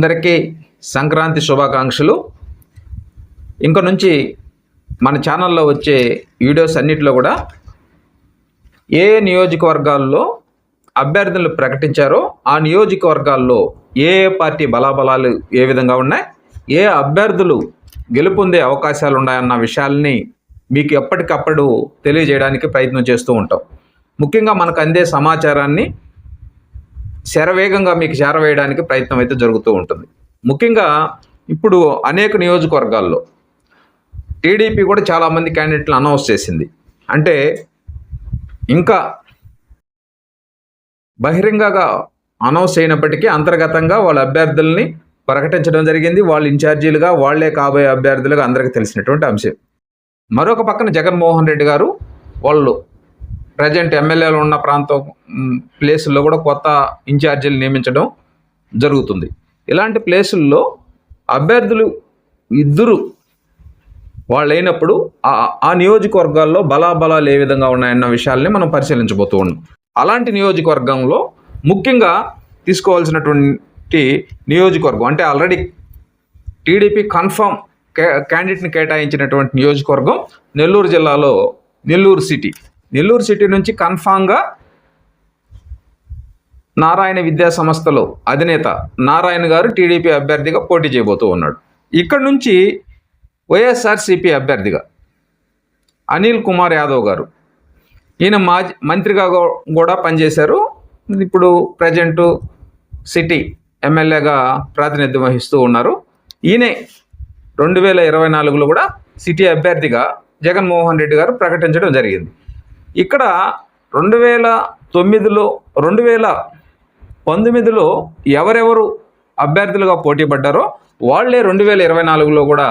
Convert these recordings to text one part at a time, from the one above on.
అందరికీ సంక్రాంతి శుభాకాంక్షలు. ఇంక నుంచి మన ఛానల్లో వచ్చే వీడియోస్ అన్నిటిలో కూడా ఏ ఏ నియోజకవర్గాల్లో అభ్యర్థులు ప్రకటించారో ఆ నియోజకవర్గాల్లో ఏ ఏ పార్టీ బలాబలాలు ఏ విధంగా ఉన్నాయి ఏ అభ్యర్థులు గెలుపొందే అవకాశాలు ఉన్నాయన్న విషయాల్ని మీకు ఎప్పటికప్పుడు తెలియజేయడానికి ప్రయత్నం చేస్తూ ఉంటాం. ముఖ్యంగా మనకు అందే సమాచారాన్ని శరవేగంగా మీకు చేరవేయడానికి ప్రయత్నం అయితే జరుగుతూ ఉంటుంది. ముఖ్యంగా ఇప్పుడు అనేక నియోజకవర్గాల్లో టీడీపీ కూడా చాలామంది క్యాండిడేట్లు అనౌన్స్ చేసింది. అంటే ఇంకా బహిరంగంగా అనౌన్స్ అయినప్పటికీ అంతర్గతంగా వాళ్ళ అభ్యర్థుల్ని ప్రకటించడం జరిగింది. వాళ్ళు ఇన్ఛార్జీలుగా వాళ్ళే కాబోయే అభ్యర్థులుగా అందరికీ తెలిసినటువంటి అంశం. మరొక పక్కన జగన్మోహన్ రెడ్డి గారు వాళ్ళు ప్రజెంట్ ఎమ్మెల్యేలు ఉన్న ప్రాంతం ప్లేసుల్లో కూడా కొత్త ఇన్ఛార్జీలు నియమించడం జరుగుతుంది. ఇలాంటి ప్లేసుల్లో అభ్యర్థులు ఇద్దరు వాళ్ళు అయినప్పుడు ఆ ఆ నియోజకవర్గాల్లో బలాబలాలు ఏ విధంగా ఉన్నాయన్న విషయాల్ని మనం పరిశీలించబోతూ ఉన్నాం. అలాంటి నియోజకవర్గంలో ముఖ్యంగా తీసుకోవాల్సినటువంటి నియోజకవర్గం అంటే ఆల్రెడీ టీడీపీ కన్ఫర్మ్ కే క్యాండిడేట్ని కేటాయించినటువంటి నియోజకవర్గం నెల్లూరు జిల్లాలో నెల్లూరు సిటీ. నెల్లూరు సిటీ నుంచి కన్ఫామ్గా నారాయణ విద్యా సంస్థలో అధినేత నారాయణ గారు టీడీపీ అభ్యర్థిగా పోటీ చేయబోతూ ఉన్నాడు. ఇక్కడ నుంచి వైఎస్ఆర్సీపీ అభ్యర్థిగా అనిల్ కుమార్ యాదవ్ గారు. ఈయన మాజీ మంత్రిగా కూడా పనిచేశారు. ఇప్పుడు ప్రజెంటు సిటీ ఎమ్మెల్యేగా ప్రాతినిధ్యం వహిస్తూ ఉన్నారు. ఈయనే రెండు వేల ఇరవై నాలుగులో కూడా సిటీ అభ్యర్థిగా జగన్మోహన్ రెడ్డి గారు ప్రకటించడం జరిగింది. ఇక్కడ రెండు వేల తొమ్మిదిలో రెండు వేల పంతొమ్మిదిలో ఎవరెవరు అభ్యర్థులుగా పోటీ పడ్డారో వాళ్ళే రెండు వేల ఇరవై నాలుగులో కూడా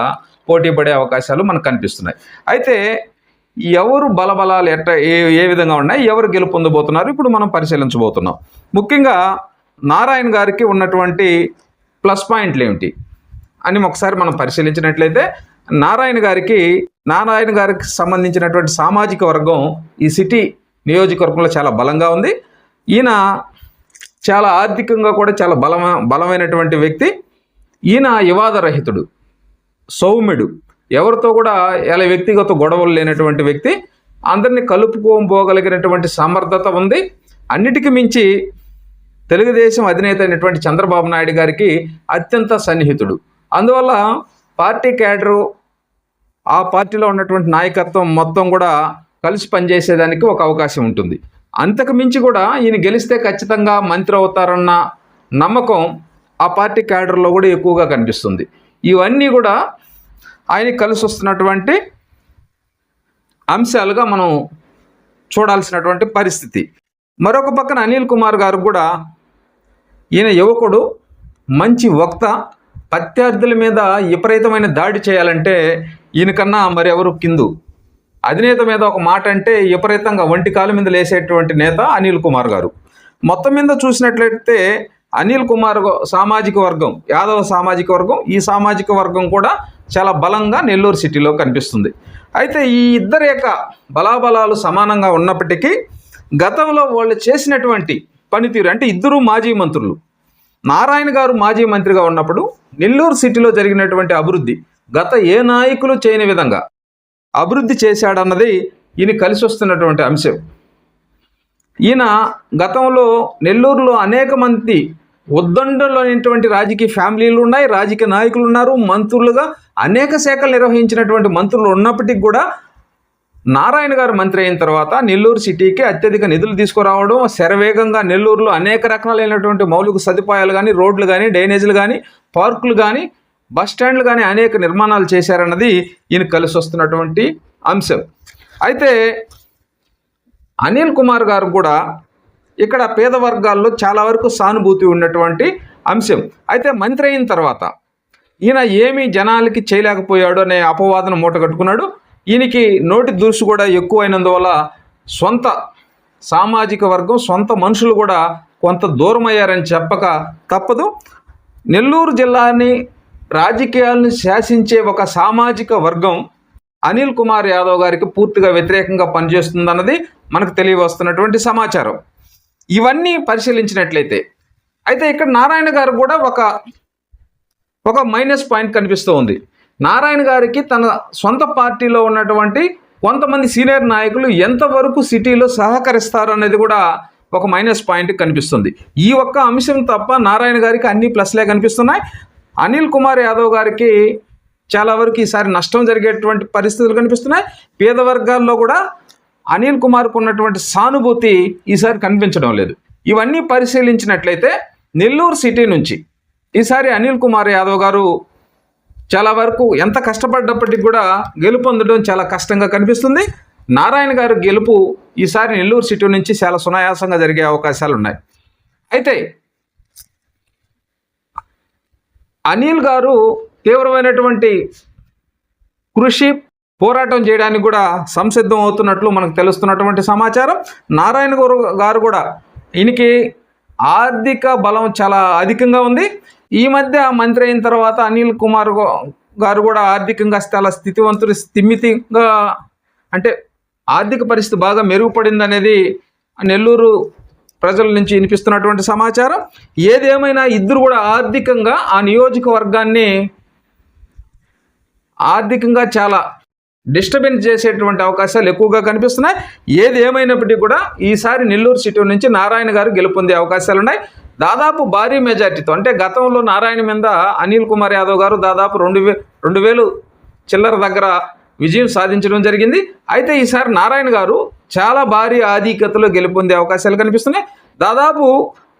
పోటీ పడే అవకాశాలు మనకు కనిపిస్తున్నాయి. అయితే ఎవరు బలబలాలు ఎట్ట ఏ ఏ విధంగా ఉన్నాయి ఎవరు గెలుపొందబోతున్నారు ఇప్పుడు మనం పరిశీలించబోతున్నాం. ముఖ్యంగా నారాయణ గారికి ఉన్నటువంటి ప్లస్ పాయింట్లు ఏమిటి అని ఒకసారి మనం పరిశీలించినట్లయితే నారాయణ గారికి నారాయణ గారికి సంబంధించినటువంటి సామాజిక వర్గం ఈ సిటీ నియోజకవర్గంలో చాలా బలంగా ఉంది. ఈయన చాలా ఆర్థికంగా కూడా చాలా బలమ బలమైనటువంటి వ్యక్తి. ఈయన వివాదరహితుడు సౌమ్యుడు. ఎవరితో కూడా ఎలా వ్యక్తిగత గొడవలు లేనటువంటి వ్యక్తి. అందరినీ కలుపుకోబోగలిగినటువంటి సమర్థత ఉంది. అన్నిటికీ మించి తెలుగుదేశం అధినేత అయినటువంటి చంద్రబాబు నాయుడు గారికి అత్యంత సన్నిహితుడు. అందువల్ల పార్టీ క్యాడరు ఆ పార్టీలో ఉన్నటువంటి నాయకత్వం మొత్తం కూడా కలిసి పనిచేసేదానికి ఒక అవకాశం ఉంటుంది. అంతకు మించి కూడా ఈయన గెలిస్తే ఖచ్చితంగా మంత్రి అవుతారన్న నమ్మకం ఆ పార్టీ క్యాడర్లో కూడా ఎక్కువగా కనిపిస్తుంది. ఇవన్నీ కూడా ఆయనకి కలిసి వస్తున్నటువంటి అంశాలుగా మనం చూడాల్సినటువంటి పరిస్థితి. మరొక పక్కన అనిల్ కుమార్ గారు కూడా ఈయన యువకుడు మంచి వక్త ప్రత్యర్థుల మీద విపరీతమైన దాడి చేయాలంటే ఈయనకన్నా మరెవరు కిందు? అధినేత మీద ఒక మాట అంటే విపరీతంగా ఒంటి కాలు మీద లేసేటువంటి నేత అనిల్ కుమార్ గారు. మొత్తం మీద చూసినట్లయితే అనిల్ కుమార్ గో- సామాజిక వర్గం యాదవ సామాజిక వర్గం ఈ సామాజిక వర్గం కూడా చాలా బలంగా నెల్లూరు సిటీలో కనిపిస్తుంది. అయితే ఈ ఇద్దరి యొక్క బలాబలాలు సమానంగా ఉన్నప్పటికీ గతంలో వాళ్ళు చేసినటువంటి పనితీరు అంటే ఇద్దరు మాజీ మంత్రులు. నారాయణ గారు మాజీ మంత్రిగా ఉన్నప్పుడు నెల్లూరు సిటీలో జరిగినటువంటి అభివృద్ధి గత ఏ నాయకులు చేయని విధంగా అభివృద్ధి చేశాడన్నది ఈయన కలిసి వస్తున్నటువంటి అంశం. ఈయన గతంలో నెల్లూరులో అనేక మంది ఉద్దండలోనేటువంటి రాజకీయ ఫ్యామిలీలు ఉన్నాయి రాజకీయ నాయకులు ఉన్నారు మంత్రులుగా అనేక శాఖలు నిర్వహించినటువంటి మంత్రులు ఉన్నప్పటికీ కూడా నారాయణ గారు మంత్రి అయిన తర్వాత నెల్లూరు సిటీకి అత్యధిక నిధులు తీసుకురావడం శరవేగంగా నెల్లూరులో అనేక రకాలైనటువంటి మౌలిక సదుపాయాలు కానీ రోడ్లు కానీ డ్రైనేజీలు కానీ పార్కులు కానీ బస్ స్టాండ్లు కానీ అనేక నిర్మాణాలు చేశారన్నది ఈయన కలిసి వస్తున్నటువంటి అంశం. అయితే అనిల్ కుమార్ గారు కూడా ఇక్కడ పేద వర్గాల్లో చాలా వరకు సానుభూతి ఉన్నటువంటి అంశం. అయితే మంత్రి అయిన తర్వాత ఈయన ఏమీ జనాలకి చేయలేకపోయాడు అనే అపవాదన మూటగట్టుకున్నాడు ఈయనకి నోటి దురుసు కూడా ఎక్కువైనందువల్ల సొంత సామాజిక వర్గం సొంత మనుషులు కూడా కొంత దూరం అయ్యారని చెప్పక తప్పదు. నెల్లూరు జిల్లాని రాజకీయాలను శాసించే ఒక సామాజిక వర్గం అనిల్ కుమార్ యాదవ్ గారికి పూర్తిగా వ్యతిరేకంగా పనిచేస్తుందన్నది మనకు తెలియవస్తున్నటువంటి సమాచారం. ఇవన్నీ పరిశీలించినట్లయితే అయితే ఇక్కడ నారాయణ గారు కూడా ఒక ఒక మైనస్ పాయింట్ కనిపిస్తూ ఉంది. నారాయణ గారికి తన సొంత పార్టీలో ఉన్నటువంటి కొంతమంది సీనియర్ నాయకులు ఎంతవరకు సిటీలో సహకరిస్తారు అనేది కూడా ఒక మైనస్ పాయింట్ కనిపిస్తుంది. ఈ ఒక్క అంశం తప్ప నారాయణ గారికి అన్ని ప్లస్లే కనిపిస్తున్నాయి. అనిల్ కుమార్ యాదవ్ గారికి చాలా వరకు ఈసారి నష్టం జరిగేటువంటి పరిస్థితులు కనిపిస్తున్నాయి. పేద వర్గాల్లో కూడా అనిల్ కుమార్కు ఉన్నటువంటి సానుభూతి ఈసారి కనిపించడం లేదు. ఇవన్నీ పరిశీలించినట్లయితే నెల్లూరు సిటీ నుంచి ఈసారి అనిల్ కుమార్ యాదవ్ గారు చాలా వరకు ఎంత కష్టపడ్డప్పటికి కూడా గెలుపొందడం చాలా కష్టంగా కనిపిస్తుంది. నారాయణ గారు గెలుపు ఈసారి నెల్లూరు సిటీ నుంచి చాలా సునాయాసంగా జరిగే అవకాశాలు ఉన్నాయి అయితే అనిల్ గారు తీవ్రమైనటువంటి కృషి పోరాటం చేయడానికి కూడా సంసిద్ధం అవుతున్నట్లు మనకు తెలుస్తున్నటువంటి సమాచారం. నారాయణ గారు గారు కూడా ఈయనకి ఆర్థిక బలం చాలా అధికంగా ఉంది. ఈ మధ్య మంత్రి అయిన తర్వాత అనిల్ కుమార్ గారు కూడా ఆర్థికంగా చాలా స్థితివంతులు స్థిమితిగా అంటే ఆర్థిక పరిస్థితి బాగా మెరుగుపడింది అనేది నెల్లూరు ప్రజల నుంచి వినిపిస్తున్నటువంటి సమాచారం. ఏదేమైనా ఇద్దరు కూడా ఆర్థికంగా ఆ నియోజకవర్గాన్ని ఆర్థికంగా చాలా డిస్టర్బెన్స్ చేసేటువంటి అవకాశాలు ఎక్కువగా కనిపిస్తున్నాయి. ఏది ఏమైనప్పటికీ కూడా ఈసారి నెల్లూరు సిటీ నుంచి నారాయణ గారు గెలుపొందే అవకాశాలు ఉన్నాయి. దాదాపు భారీ మెజార్టీతో అంటే గతంలో నారాయణ మీద అనిల్ కుమార్ యాదవ్ గారు దాదాపు రెండు వే రెండు వేలు చిల్లర దగ్గర విజయం సాధించడం జరిగింది. అయితే ఈసారి నారాయణ గారు చాలా భారీ ఆధిక్యతలో గెలుపొందే అవకాశాలు కనిపిస్తున్నాయి. దాదాపు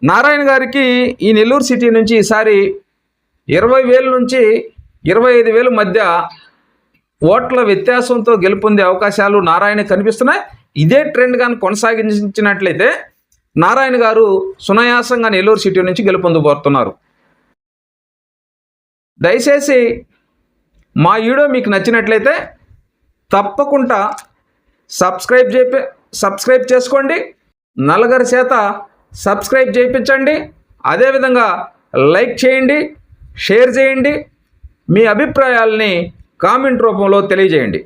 నారాయణ గారికి ఈ నెల్లూరు సిటీ నుంచి ఈసారి ఇరవై వేల నుంచి ఇరవై ఐదు వేల మధ్య ఓట్ల వ్యత్యాసంతో గెలుపొందే అవకాశాలు నారాయణ కనిపిస్తున్నాయి. ఇదే ట్రెండ్ కానీ కొనసాగించినట్లయితే నారాయణ గారు సునాయాసంగా నెల్లూరు సిటీ నుంచి గెలుపొందబోతున్నారు. దయచేసి మా వీడియో మీకు నచ్చినట్లయితే తప్పకుండా సబ్స్క్రైబ్ చేపి సబ్స్క్రైబ్ చేసుకోండి. నలుగురి చేత సబ్స్క్రైబ్ చేయించండి. అదేవిధంగా లైక్ చేయండి షేర్ చేయండి. మీ అభిప్రాయాల్ని కామెంట్ రూపంలో తెలియజేయండి.